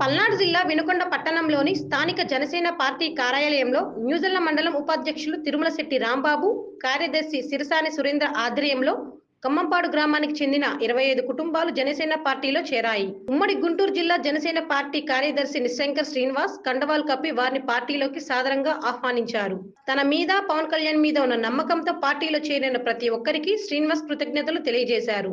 పల్నాడు జిల్లా వినుకొండ పట్టణంలోని స్థానిక జనసేన పార్టీ కార్యాలయంలో న్యూజిల మండలం ఉపాధ్యక్షులు తిరుమల శెట్టి రాంబాబు కార్యదర్శి సిరసాని సురేంద్ర ఆధ్వర్యంలో కమ్మంపాడు గ్రామానికి చెందిన ఇరవై ఐదు కుటుంబాలు జనసేన పార్టీలో చేరాయి. ఉమ్మడి గుంటూరు జిల్లా జనసేన పార్టీ కార్యదర్శి నిశంకర్ శ్రీనివాస్ కండవాలు కప్పి వారిని పార్టీలోకి సాదరంగా ఆహ్వానించారు. తన మీద పవన్ కళ్యాణ్ మీద ఉన్న నమ్మకంతో పార్టీలో చేరిన ప్రతి ఒక్కరికి శ్రీనివాస్ కృతజ్ఞతలు తెలియజేశారు.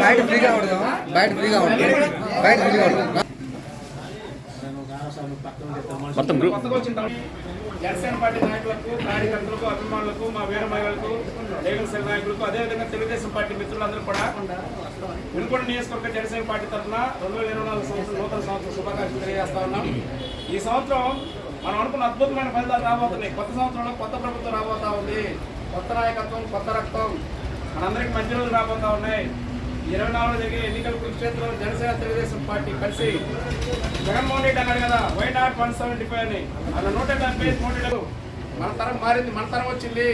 బయట ఫ్రీగా ఉండదు బయట ఫ్రీగా ఉండదు బయట ఫ్రీగా ఉండదు మొత్తం గ్రూప్ జనసేన పార్టీ నాయకులకు కార్యకర్తలకు అభిమానులకు మా వీర మహిళలకు లేగల్ సెల్ నాయకులకు అదేవిధంగా తెలుగుదేశం పార్టీ మిత్రులందరూ కూడా వినుకొండ నియోజకవర్గ జనసేన పార్టీ తరఫున రెండు వేల ఇరవై నాలుగు సంవత్సరం నూతన సంవత్సరం శుభాకాంక్షలు తెలియజేస్తా ఉన్నాం. ఈ సంవత్సరం మనం అనుకున్న అద్భుతమైన ఫలితాలు రాబోతున్నాయి. కొత్త సంవత్సరంలో కొత్త ప్రభుత్వం రాబోతా ఉంది. కొత్త నాయకత్వం కొత్త రక్తం మనందరికీ మంచి రోజులు రాబోతా ఉన్నాయి. ఇరవై నాలుగు జరిగే ఎన్నికల కురుక్షేత్రంలో జనసేన తెలుగుదేశం పార్టీ కలిసి జగన్మోహన్ రెడ్డి అన్నాడు కదా why not one seventy five అని. అలా నూట డెబ్బై ఐదు మన తరం మారింది మన తరం వచ్చింది.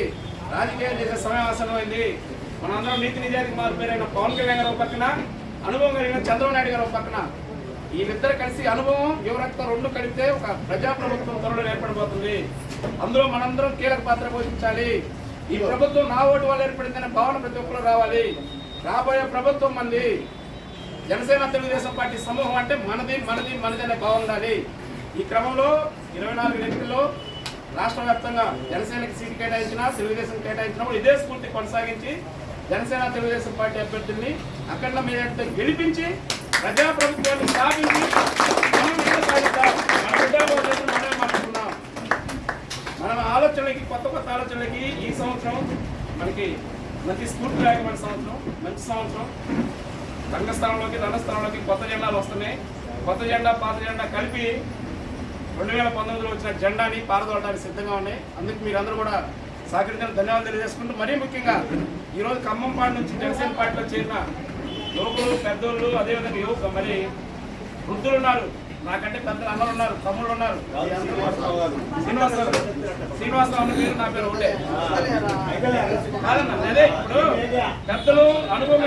రాజకీయాలు చేసే సమయం అవసరమైంది మనందరం నీతి నిజానికి మారిపోయిన పవన్ కళ్యాణ్ గారు ఒక పక్కన అనుభవం కలిగిన చంద్రబాబు నాయుడు గారు ఒక పక్కన. వీళ్ళిద్దరు కలిసి అనుభవం యువరక్తం రెండు కలిపితే ఒక ప్రజాప్రభుత్వం త్వరలో ఏర్పడిపోతుంది అందులో మనందరం కీలక పాత్ర పోషించాలి. ఈ ప్రభుత్వం నా ఓటు వల్ల ఏర్పడిందనే భావన ప్రతి ఒక్కరు రావాలి. రాబోయే ప్రభుత్వం మంది జనసేన తెలుగుదేశం పార్టీ సమూహం అంటే మనది మనది మనది అనే భావం ఉండాలి. ఈ క్రమంలో ఇరవై నాలుగు ఎన్నికల్లో రాష్ట్ర వ్యాప్తంగా జనసేనకి సీటు కేటాయించినా తెలుగుదేశం కేటాయించినా కూడా ఇదే స్ఫూర్తి కొనసాగించి జనసేన తెలుగుదేశం పార్టీ అభ్యర్థుల్ని అక్కడ మీద గెలిపించి ప్రజాప్రభుత్వాన్ని స్థాపించి మనం ఇంకా సాధిద్దాం. మన బిడ్డ మనమే మన ఆలోచనలకి కొత్త కొత్త ఆలోచనలకి ఈ సంవత్సరం మనకి మంచి స్ఫూర్తిదాయకమైన సంవత్సరం మంచి సంవత్సరం. రంగస్థానంలోకి రణస్థలంలోకి కొత్త జెండాలు వస్తున్నాయి. కొత్త జెండా పాత జెండా కలిపి రెండు వేల పంతొమ్మిదిలో వచ్చిన జెండాని పారదోడడానికి సిద్ధంగా ఉన్నాయి. అందుకు మీరందరూ కూడా సహకరించిన ధన్యవాదాలు తెలియజేసుకుంటూ మరీ ముఖ్యంగా ఈరోజు ఖమ్మంపాడు నుంచి జనసేన పార్టీలో చేరిన యువకులు పెద్దోళ్ళు అదేవిధంగా యువక మరి వృద్ధులు ఉన్నారు. నాకంటే పెద్దలు అన్నలు ఉన్నారు తమ్ముళ్ళు ఉన్నారు. శ్రీనివాసరావు శ్రీనివాసరావు పేరు నా పేరు ఒకటే కాదన్న అదే ఇప్పుడు పెద్దలు అనుభవం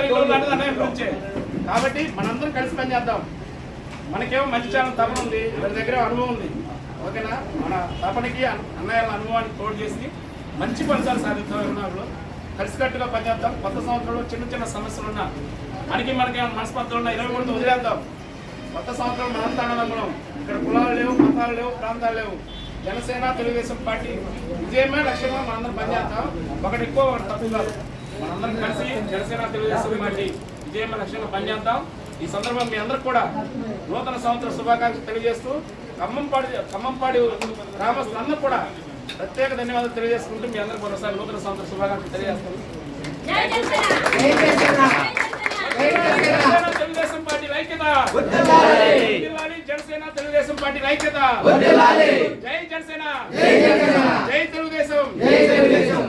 అన్నయ్య గురించే. కాబట్టి మనందరం కలిసి పనిచేద్దాం మనకేమో మంచి చాలా తపన ఉంది మన దగ్గర అనుభవం ఉంది. ఓకేనా? మన తపనకి అన్నయ్య అనుభవాన్ని తోడు చేసి మంచి ఫలితాలు సాధిద్దాం ఇరవై కలిసికట్టుగా పనిచేద్దాం కొత్త సంవత్సరంలో చిన్న చిన్న సమస్యలు ఉన్నా మనకి మనకి ఏమైనా మనస్పర్ధలు ఉన్నా ఇరవై మూడు వదిలేద్దాం. కొత్త సంవత్సరం మనంతా అన్నదమ్ములం ఇక్కడ కులాలు లేవు మతాలు లేవు ప్రాంతాలు లేవు. జనసేన తెలుగుదేశం పార్టీ. విజయమే లక్ష్యంగా మనందరం పనిచేస్తాం ఒకటి ఎక్కువ ఒకటి తక్కువ కాదు. మనందరం కలిసి జనసేన తెలుగుదేశం పార్టీ విజయమే లక్ష్యంగా పనిచేద్దాం ఈ సందర్భంగా మీ అందరికి కూడా నూతన సంవత్సర శుభాకాంక్షలు తెలియజేస్తూ ఖమ్మంపాడి ఖమ్మంపాడి గ్రామస్తులందరూ కూడా ప్రత్యేక ధన్యవాదాలు తెలియజేసుకుంటూ మీ అందరికీ మరోసారి నూతన సంవత్సర శుభాకాంక్షలు తెలియజేస్తాను జై జనసేన జై జనసేన జనసేన తెలుగుదేశం పార్టీ ఐక్యత వర్ధిల్లాలి. జనసేన తెలుగుదేశం పార్టీ ఐక్యత! జై జనసేన! జై తెలుగుదేశం.